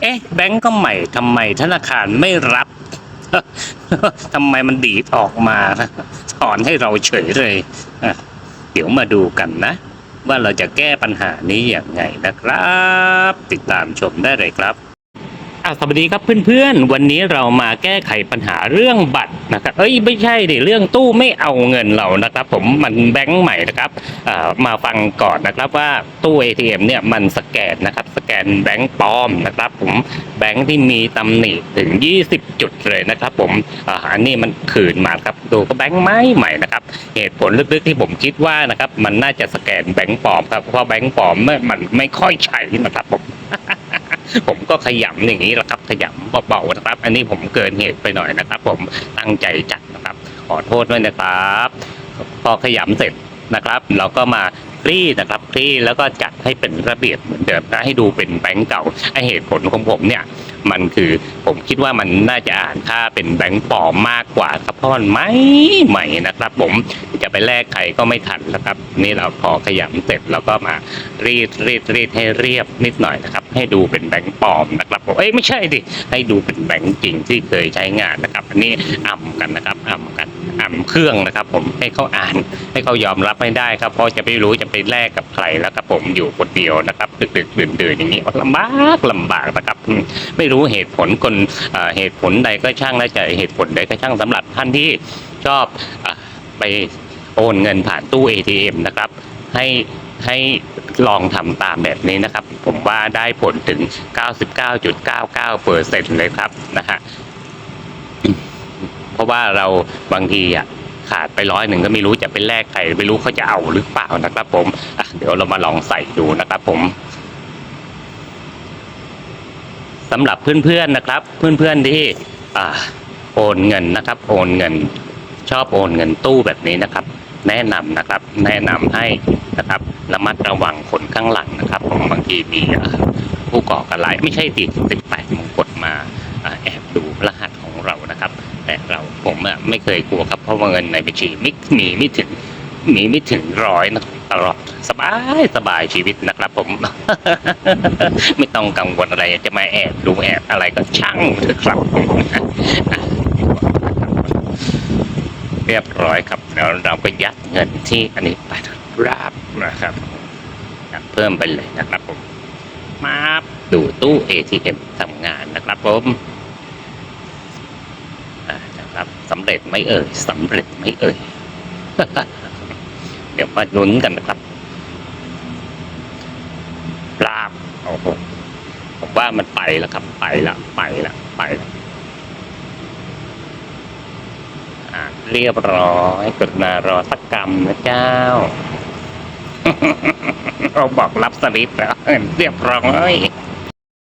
เอ๊ะแบงก์ก็ใหม่ทำไมธนาคารไม่รับ ทำไมมันดีดออกมาถอนให้เราเฉยเลยเดี๋ยวมาดูกันนะ ว่าเราจะแก้ปัญหานี้อย่างไงนะครับ ติดตามชมได้เลยครับ สวัสดีครับเพื่อนๆ วันนี้เรามาแก้ไขปัญหาเรื่องบัตรนะครับ เอ้ยไม่ใช่ดิเรื่องตู้ไม่เอาเงินเรานะครับ ผมมันแบงค์ใหม่นะครับมาฟังก่อนนะครับว่าตู้ ATM เนี่ยมันสแกนนะครับสแกนแบงค์ปลอมนะครับ ผมแบงค์ที่มีตำหนิถึง 20 จุดเลยนะครับ ผมอันนี้มันคืนมาครับดูก็แบงค์ไม้ใหม่นะครับเหตุผลลึกๆที่ผมคิดว่านะครับมันน่าจะสแกนแบงค์ปลอมครับเพราะแบงค์ปลอมเนี่ยมันไม่ค่อยใช้นะครับผม ผมก็ขยำอย่างนี้แหละครับขยำเบาๆนะครับ อันนี้ผมเกินเหตุไปหน่อยนะครับ ผมตั้งใจจัดนะครับ ขอโทษด้วยนะครับ พอขยำเสร็จนะครับ เราก็มาคลี่นะครับคลี่แล้วก็จัดให้เป็นระเบียบเหมือนเดิมนะให้ดูเป็นแบงก์เก่าไอเหตุผลของผมเนี่ยมันคือผมคิดว่ามันน่าจะอ่านค่าเป็นแบงก์ปลอมมากกว่าครับเพราะมันไม่ใหม่นะครับ ผม จะไปแลกใครก็ไม่ทันแล้วครับ นี่เราพอขยำเสร็จเราก็มารีดรีดรีดให้เรียบนิดหน่อยนะครับ ให้ดูเป็นแบงก์ปลอมนะครับผมเอ้ยไม่ใช่ดิให้ดูเป็นแบงก์จริงที่เคยใช้งานนะครับ อันนี้อ่ำกันนะครับอ่ำกันอ่ำเครื่องนะครับ ผมให้เขาอ่านให้เขายอมรับไม่ได้ครับเพราะจะไม่รู้จะไปแลกกับใครแล้วครับผมอยู่คนเดียวนะครับดึกๆดื่นๆอย่างนี้ลำบากลำบากนะครับ ไม่รู้เหตุผลคนเหตุผลใดก็ช่างและจะเหตุผลใดก็ช่างสำหรับท่านที่ชอบอไป โอนเงินผ่านตู้ ATM นะครับ ให้ให้ลองทำตามแบบนี้นะครับ ผมว่าได้ผลถึง 99.99เปอร์เซ็นเลยครับนะฮะเพราะว่าเราบางทีอะขาดไปร้อยหนึ่งก็ไม่รู้จะไปแลกใครไม่รู้เขาจะเอาหรือเปล่านะครับ ผมเดี๋ยวเรามาลองใส่ดูนะครับผมสำหรับเพื่อนๆนะครับ เพื่อนๆที่อ่าโอนเงินนะครับ โอนเงิน ชอบโอนเงินตู้แบบนี้นะครับ แนะนำนะครับ แนะนำให้นะครับระมัดระวังคนข้างหลังนะครับบางทีมีผู้ก่อการร้ายไม่ใช่ติดติดแปดมงกฎมาแอบดูรหัสของเรานะครับ แต่เราผมไม่เคยกลัวครับเพราะว่าเงินในบัญชีมิมีไม่ถึงมีไม่ถึงร้อยนะตลอดสบายสบายชีวิตนะครับผม ไม่ต้องกังวลอะไรจะมาแอบดูแอบอะไรก็ช่างเถอะครับ เรียบร้อยครับแล้วเราก็ยัดเงินที่อันนี้ไปราบนะครับยัดเพิ่มไปเลยนะครับผมมาดูตู้ ATM ทำงานนะครับผมอ่านะครับสำเร็จไหมเอ่ยสำเร็จไหมเอ่ยเดี๋ยวมาลุ้นกันนะครับราบโอ้โหผมว่ามันไปแล้วครับ ไปแล้วไปแล้วไปล้วอ่า เรียบร้อยกดนารอสักกรรมนะเจ้าเราบอกรับสลิปแล้วเรียบร้อย